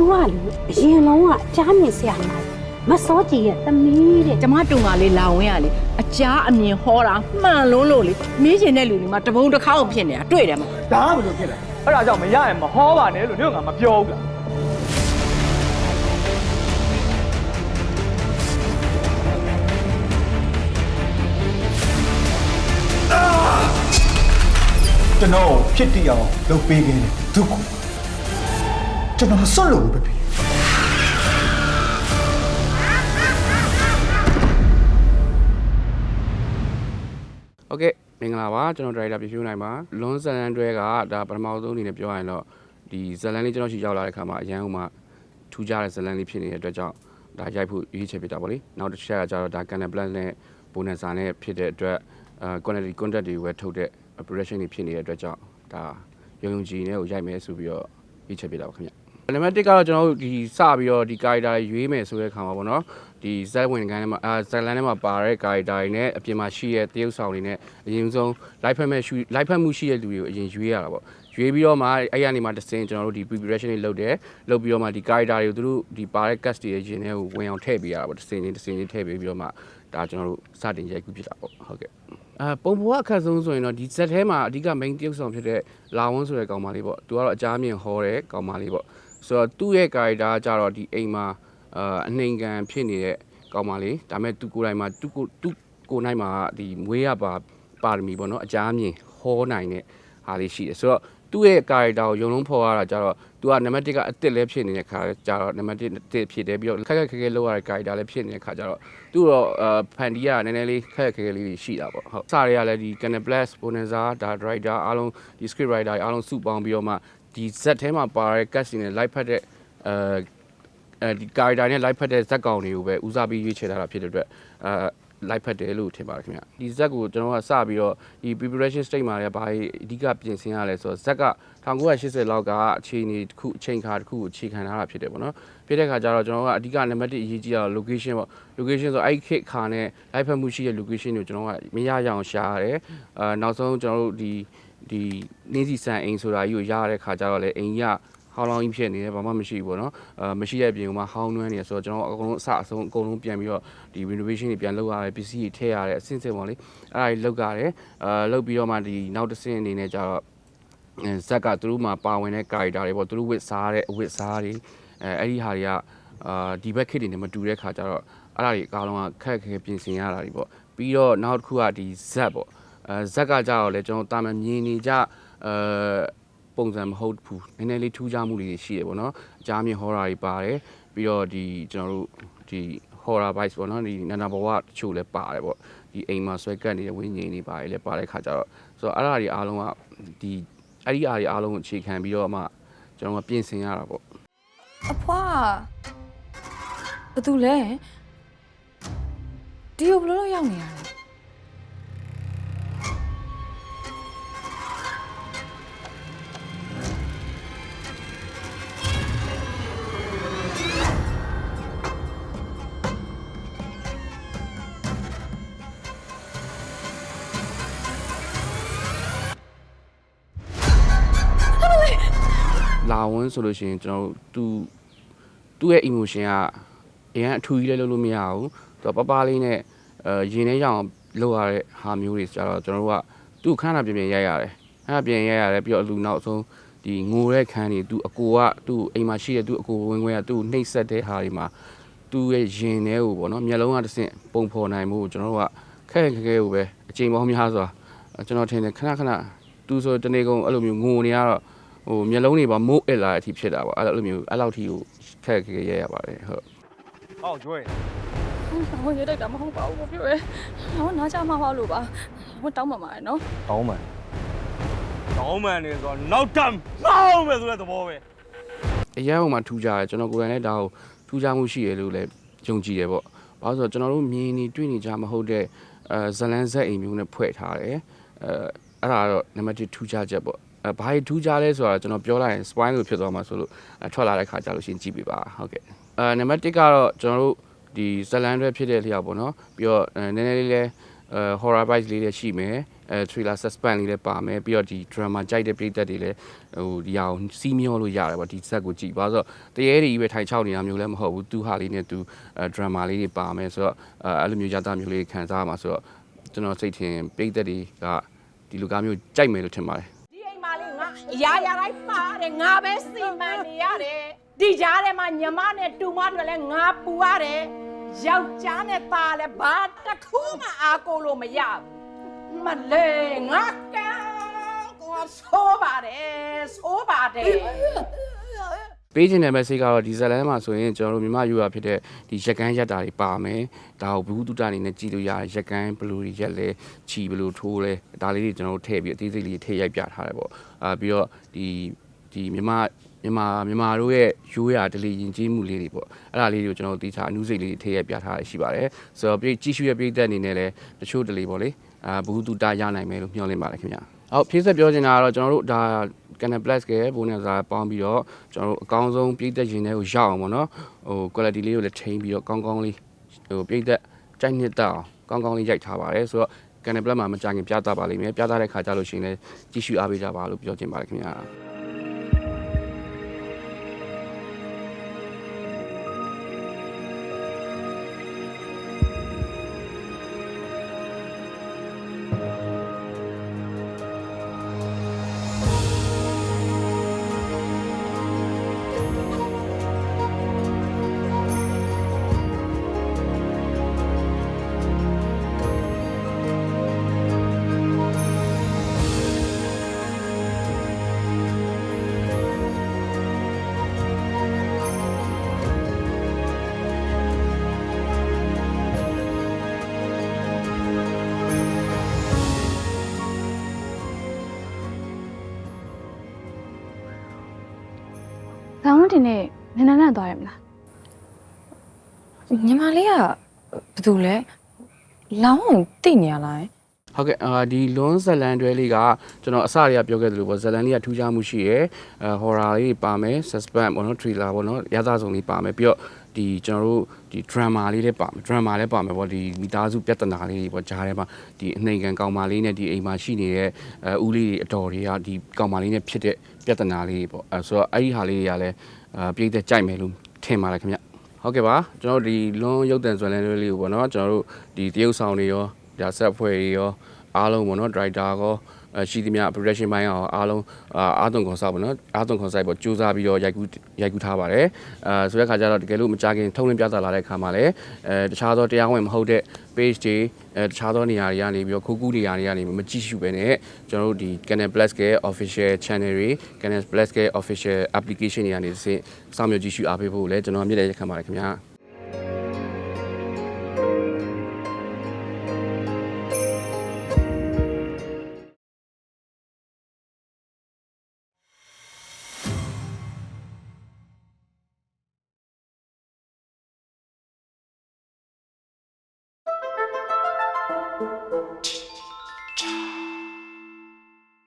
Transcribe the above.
तू ကလေအရင်လုံးကကြားမြင်ဆရာမကြီးမစောကြည်ရဲ့သမီးတဲ့ကျမတူငါလေးလာဝင်ရလေအကြားအမြင်ဟောတာမှန်လုံးလို့လေမင်းကျင်တဲ့လူတွေမှာတပုံတစ်ခါအောင်ဖြစ်နေတာတွေ့တယ်မဟုတ်ဒါကဘယ်လိုဖြစ်လဲအဲ့ဒါကြောင့်မရရင်မဟောပါနဲ့လို့တို့ကမပြောဘူးလားကျွန်တော်ဖြစ်တည်အောင်လုပ်ပေးခဲ့တယ်သူက ကျွန်တော်မစွန့်လို့ဘူးပဲပြီ โอเคမင်္ဂလာပါကျွန်တော်ဒရိုက်တာပြဖြူနိုင်ပါလွန်ဇလန်တွဲကဒါပထမဆုံးအနေနဲ့ပြောရရင်တော့ဒီဇလန်လေးကျွန်တော်ရှိရောက်လာတဲ့ခါမှာအရန်ဟိုမှာထူးခြားတဲ့ဇလန်လေးဖြစ်နေတဲ့အတွက်ကြောင့်ဒါရိုက်ဖို့ရွေးချယ်ဖြစ်တာပေါ့လေနောက်တစ်ချက်ကကျတော့ဒါ Canon Plus နဲ့ Bonanza နဲ့ဖြစ်တဲ့အတွက်အဲ quality content တွေဝယ်ထုတ်တဲ့ operation တွေဖြစ်နေတဲ့အတွက်ကြောင့်ဒါရုံရုံကြည်နဲ့ကိုရိုက်မယ်ဆိုပြီးတော့ရွေးချယ်ဖြစ်တာပါခင်ဗျ နံပါတ်1ကတော့ကျွန်တော်တို့ဒီစပြီးတော့ဒီ character တွေရွေးမယ်ဆိုတဲ့ခါမှာပေါ့နော်ဒီဇက်ဝင်ကိုင်းထဲမှာအာဇက်လန်ထဲမှာပါတဲ့ character တွေနဲ့အပြင်မှာရှိတဲ့တရုပ်ဆောင်တွေနဲ့အရင်ဆုံး live ဖက်မဲ့ရှူ live ဖက်မှုရှိတဲ့လူတွေကိုအရင်ရွေးရတာပေါ့ရွေးပြီးတော့မှအဲ့ရနေမှာတစ်စင်ကျွန်တော်တို့ဒီ preparation တွေလုပ်တယ်လုပ်ပြီးတော့မှဒီ character တွေကိုသူတို့ဒီပါတဲ့ cast တွေရဲ့ရင်ထဲကိုဝင်အောင်ထည့်ပေးရတာပေါ့တစ်စင်ချင်းတစ်စင်ချင်းထည့်ပေးပြီးတော့မှဒါကျွန်တော်တို့စတင်ရိုက်ကူးဖြစ်တာပေါ့ဟုတ်ကဲ့အဲပုံပေါ်အခက်ဆုံးဆိုရင်တော့ဒီဇက်ထဲမှာအဓိက main တရုပ်ဆောင်ဖြစ်တဲ့လာဝန်းဆိုတဲ့ကောင်မလေးပေါ့သူကတော့အကြမ်းမြင်ဟောတဲ့ကောင်မလေးပေါ့ ဆိုတော့သူ့ရဲ့ character ကကြတော့ဒီအိမ်မှာအာအနှိမ်ခံဖြစ်နေတဲ့ကောင်မလေးဒါပေမဲ့သူကိုယ်တိုင်မှာသူကိုသူကိုယ်နိုင်မှာဒီမွေးရပါပါရမီပေါ့နော်အကြမ်းမြင်ဟောနိုင်တဲ့ဟာလေးရှိတယ်ဆိုတော့သူ့ရဲ့ character ကိုယုံလုံးဖော်ရတာကြတော့သူကနံပါတ်1ကအစ်စ်လည်းဖြစ်နေတဲ့ခါကြတော့နံပါတ်1တစ်ဖြစ်တယ်ပြီးတော့ခက်ခက်ခဲခဲလောက်ရတဲ့ character လည်းဖြစ်နေတဲ့ခါကြတော့သူ့တော့အာဖန်တီးကနည်းနည်းလေးခက်ခက်ခဲခဲလေးတွေရှိတာပေါ့ဟုတ်စားတွေကလည်းဒီ Canon Plus Bonanza ဒါ writer အားလုံးဒီ script writer တွေအားလုံးစုပေါင်းပြီးတော့မှ ဒီ set ထဲမှာပါတဲ့ cast တွေနဲ့ live ဖတ်တဲ့အဲအဲဒီ character နဲ့ live ဖတ်တဲ့ဇက်ကောင်တွေကိုပဲဦးစားပြီးရွေးချယ်ထားတာဖြစ်တဲ့အတွက်အဲ live ဖတ်တယ်လို့ထင်ပါတယ်ခင်ဗျဒီဇက်ကိုကျွန်တော်ကစပြီးတော့ဒီ preparation state မှာလည်းဘာအဓိကပြင်ဆင်ရလဲဆိုတော့ဇက်က1980လောက်ကအခြေအနေတစ်ခုအချိန်ခါတစ်ခုကိုအခြေခံထားတာဖြစ်တယ်ပေါ့နော်ဖြစ်တဲ့ခါကျတော့ကျွန်တော်ကအဓိကနံပါတ်1အရေးကြီးတာ location ပေါ့ location ဆိုအဲ့ဒီခေတ်ခါနဲ့ live ဖတ်မှုရှိတဲ့ location ကိုကျွန်တော်ကမရရအောင်ရှာရတယ်အာနောက်ဆုံးကျွန်တော်တို့ဒီ ဒီနေစီဆန်အိမ်ဆိုတာကြီးကိုရရတဲ့ခါကျတော့လေအိမ်ကြီးကဟောင်းလောင်းကြီးဖြစ်နေတယ်ဘာမှမရှိဘူးပေါ့နော်အာမရှိတဲ့အပြင်မှာဟောင်းနှွမ်းနေရဆိုတော့ကျွန်တော်အကုန်လုံးအစအဆုံးအကုန်လုံးပြန်ပြီးတော့ဒီ renovation တွေပြန်လုပ်ရတယ်ပစ္စည်းတွေထည့်ရတယ်အဆင့်ဆင့်ပေါ့လေအဲ့ဒါတွေလုပ်ရတယ်အာလုပ်ပြီးတော့မှဒီနောက်တစ်ဆင့်အနေနဲ့ကျတော့အဲဇက်ကသူတို့မှာပါဝင်တဲ့ character တွေပေါ့သူတို့ဝစ်စားတဲ့အဝစ်စားတွေအဲအဲ့ဒီဟာတွေကအာဒီဘက်ခေတ်တွေနဲ့မတူတဲ့ခါကျတော့အဲ့ဒါတွေအကားလုံးကခက်ခဲပြင်ဆင်ရတာတွေပေါ့ပြီးတော့နောက်တစ်ခုကဒီဇက်ပေါ့ အဲဇက်ကကြတော့လေကျွန်တော်တာမန်မြင်နေကြအဲပုံစံမဟုတ်ဘူးနည်းနည်းလေးထူးခြားမှုတွေရှိတယ်ပေါ့နော်အကြမ်းမြင်ဟောတာတွေပါတယ်ပြီးတော့ဒီကျွန်တော်တို့ဒီ horror vibes ပေါ့နော်ဒီနာနာဘဝတချို့လည်းပါတယ်ပေါ့ဒီအိမ်မှာဆွဲကပ်နေတဲ့ဝိညာဉ်တွေပါတယ်လည်းပါတဲ့ခါကျတော့ဆိုတော့အဲ့ဒါတွေအားလုံးကဒီအဲ့ဒီအားတွေအားလုံးကိုအခြေခံပြီးတော့မှကျွန်တော်ကပြင်ဆင်ရတာပေါ့အဖွားဘာတူလဲဒီကိုဘယ်လိုလုပ်ရောက်နေရလဲ လာဝန်းဆိုလို့ရှိရင်ကျွန်တော်တို့သူသူ့ရဲ့ emotion ကအရင်အထူကြီးလည်းလုပ်လို့မရဘူးသူကပပလေးနဲ့အဲရင်ထဲရအောင်လုပ်ရတဲ့ဟာမျိုးတွေကျတော့ကျွန်တော်တို့ကသူ့ခန်းတာပြင်ပြင်ရိုက်ရတယ်ခန်းတာပြင်ရိုက်ရတယ်ပြီးတော့အလူနောက်ဆုံးဒီငိုတဲ့ခန်းတွေသူအကိုကသူ့အိမ်မှာရှိတဲ့သူအကိုဝင်းခွဲကသူ့နှိပ်စက်တဲ့ဟာတွေမှာသူ့ရဲ့ရင်ထဲကိုပေါ့နော်မျက်လုံးကတစ်ဆင့်ပုံဖော်နိုင်မှုကိုကျွန်တော်တို့ကခက်ခက်ခဲခဲကိုပဲအချိန်ပေါင်းများစွာကျွန်တော်ထင်တယ်ခဏခဏသူဆိုတနေ့ကုန်အဲ့လိုမျိုးငိုနေရတော့ ဟိုမျက်လုံးတွေပါမိုးအစ်လာတဲ့အထိဖြစ်တာပေါ့အဲ့လိုမျိုးအဲ့လောက်ထိကိုခက်ခက်ခဲခဲရရပါတယ်ဟုတ်ဟောကျွဲဟိုရတိုက်တာမဟုတ်ပါဘူးပြောရဲဟောနားကြမှာပါလို့ပါဟိုတောင်းပါမှာနော်တောင်းမှန်တောင်းမှန်နေဆိုတော့နောက်တမ်းနောက်မယ်ဆိုတဲ့သဘောပဲအရန်ဟိုမှာထူးကြတယ်ကျွန်တော်ကိုယ်တိုင်လည်းဒါကိုထူးခြားမှုရှိရလို့လည်းယုံကြည်တယ်ပေါ့ဘာလို့ဆိုတော့ကျွန်တော်တို့မြင်နေတွေ့နေကြမဟုတ်တဲ့အဲဇလန်ဇက်အိမ်မျိုးနဲ့ဖွဲ့ထားတယ်အဲအဲ့ဒါတော့နံပါတ်1ထူးခြားချက်ပေါ့အဲ ဘာကြီးထူးခြားလဲဆိုတာကျွန်တော်ပြောလိုက်ရင် spine လို့ဖြစ်သွားမှာဆိုလို့အဲထွက်လာတဲ့ခါကျလို့ရှရင်ကြည့်ပြပါဟုတ်ကဲ့အဲနံပါတ်1ကတော့ကျွန်တော်တို့ဒီဇလန်တွေဖြစ်တဲ့လျောက်ပေါ့နော်ပြီးတော့အဲနည်းနည်းလေးလဲအဲ horror vibes လေးတွေရှိမယ်အဲ trailer suspense လေးလည်းပါမယ်ပြီးတော့ဒီ drama ကြိုက်တဲ့ပြည်သက်တွေလည်းဟိုဒီအောင်စီးမျောလို့ရတယ်ပေါ့ဒီဇက်ကိုကြည့်ပါဆိုတော့တရေတွေကြီးပဲထိုင်ချောက်နေတာမျိုးလည်းမဟုတ်ဘူးသူဟာလေးနဲ့သူအဲ drama လေးတွေပါမယ်ဆိုတော့အဲအဲ့လိုမျိုးရတာမျိုးလေးခံစားရမှာဆိုတော့ကျွန်တော်စိတ်ထင်ပြည်သက်တွေကဒီလူကားမျိုးကြိုက်မယ်လို့ထင်ပါတယ်ဒီအိမ်မလေးငါ အရာရာတိုင်းပါတယ်ငါပဲစီမံနေရတယ်ဒီကြားထဲမှာညီမနဲ့တူမတွေလည်းငါပူရတယ်ယောက်ျားနဲ့သားလည်းဘာတစ်ခုမှအားကိုလို့မရဘူးမလေးငါကံကိုဆိုးပါတယ်ဆိုးပါတယ် ပေးခြင်းတဲ့ message ကတော့ဒီဇလန်မှာဆိုရင်ကျွန်တော်တို့မြန်မာယူရဖြစ်တဲ့ဒီရက်ကန်းရက်တာတွေပါမယ်ဒါကိုဘူးတုတအနေနဲ့ကြည့်လို့ရတယ်ရက်ကန်းဘယ်လိုတွေရက်လဲခြီဘယ်လိုထိုးလဲဒါလေးတွေကျွန်တော်တို့ထည့်ပြီးအသေးစိတ်လေးထည့်ရိုက်ပြထားတယ်ပေါ့အာပြီးတော့ဒီဒီမြန်မာမြန်မာမြန်မာတို့ရဲ့ရိုးရာဒလီရင်ကျေးမှုလေးတွေပေါ့အဲ့ဒါလေးတွေကိုကျွန်တော်တို့တီးထားအနုစိတ်လေးတွေထည့်ရိုက်ပြထားရရှိပါတယ်ဆိုတော့ပြည်ကြည့်ရှုရပြည်သက်အနေနဲ့လည်းတချို့ဒလီပေါ့လေအာဘူးတုတရနိုင်မယ်လို့မျှော်လင့်ပါတယ်ခင်ဗျာ ဟုတ်ဖြည့်ဆက်ပြောချင်တာကတော့ကျွန်တော်တို့ဒါ Canon Plus ကဘိုးနဲ့စားပေါင်းပြီးတော့ကျွန်တော်တို့အကောင်းဆုံးပြည်သက်ရင်တွေကိုရောက်အောင်ပေါ့နော်ဟို quality လေးကိုလည်းထိန်းပြီးတော့ကောင်းကောင်းလေးဟိုပြည်သက်ကြိုက်နှစ်တက်အောင်ကောင်းကောင်းလေးရိုက်ထားပါတယ်ဆိုတော့ Canon Plus မှာမကြခင်ပြသပါလိမ့်မယ်ပြသတဲ့ခါကျလို့ရှိရင်လည်းကြည့်ရှုအားပေးကြပါလို့ပြောချင်ပါတယ်ခင်ဗျာ။ တင်နေနန်းနန်းနဲ့သွားရမလားညီမလေးကဘာတူလဲလောင်းအောင်တိနေရလားဟုတ်ကဲ့အာဒီလွန်းဇလန်တွဲလေးကကျွန်တော်အစတွေကပြောခဲ့သလိုပေါ့ဇလန်လေးကထူးခြားမှုရှိရယ်အဲဟော်ရာလေးပါမယ် suspense ပေါ့နော် thriller ပေါ့နော်ရသစုံလေးပါမယ်ပြီးတော့ဒီကျွန်တော်တို့ဒီ drama လေးလည်းပါမယ် drama လည်းပါမယ်ပေါ့ဒီမိသားစုပြဿနာလေးတွေပေါ့ဂျားထဲမှာဒီအနှိမ်ခံကောင်မလေးနဲ့ဒီအိမ်မှာရှိနေတဲ့အဲဦးလေးတွေအတော်တွေကဒီကောင်မလေးနဲ့ဖြစ်တဲ့ပြဿနာလေးတွေပေါ့အဲဆိုတော့အဲ့ဒီဟာလေးတွေကလည်း အာပြည့်တဲ့ကြိုက်မယ်လို့ထင်ပါတယ်ခင်ဗျဟုတ်ကဲ့ပါကျွန်တော်တို့ဒီလွန်ရုပ်တံဇွဲလန်းလေးကိုပေါ့နော်ကျွန်တော်တို့ဒီတရုပ်ဆောင်တွေရောဒါဆက်ဖွဲ့တွေရောအားလုံးပေါ့နော် driver ကောအရှိ သမျှ production ဘိုင်းအောင်အားလုံးအာအာသွန်ခွန်စားပေါ့နော်အာသွန်ခွန်ဆိုင်ပေါ့စူးစမ်းပြီးတော့ရိုက်ကူးရိုက်ကူးထားပါတယ်အဲဆိုတဲ့ခါကျတော့တကယ်လို့မကြခင်ထုံးလင်းပြသလာတဲ့ခါမှာလည်းအဲတခြားသောတရားဝင်မဟုတ်တဲ့ page တွေအဲတခြားသောနေရာတွေကနေပြီးတော့ခိုးကူးနေရာတွေကနေမကြည့်ရှုပဲနဲ့ကျွန်တော်တို့ဒီ Canon Plus က official channel တွေ Canon Plus က official application တွေကနေတစ်ဆင့်စောင့်မျှော်ကြည့်ရှုအားပေးဖို့လည်းကျွန်တော်မြစ်တဲ့ရက်ခံပါတယ်ခင်ဗျာ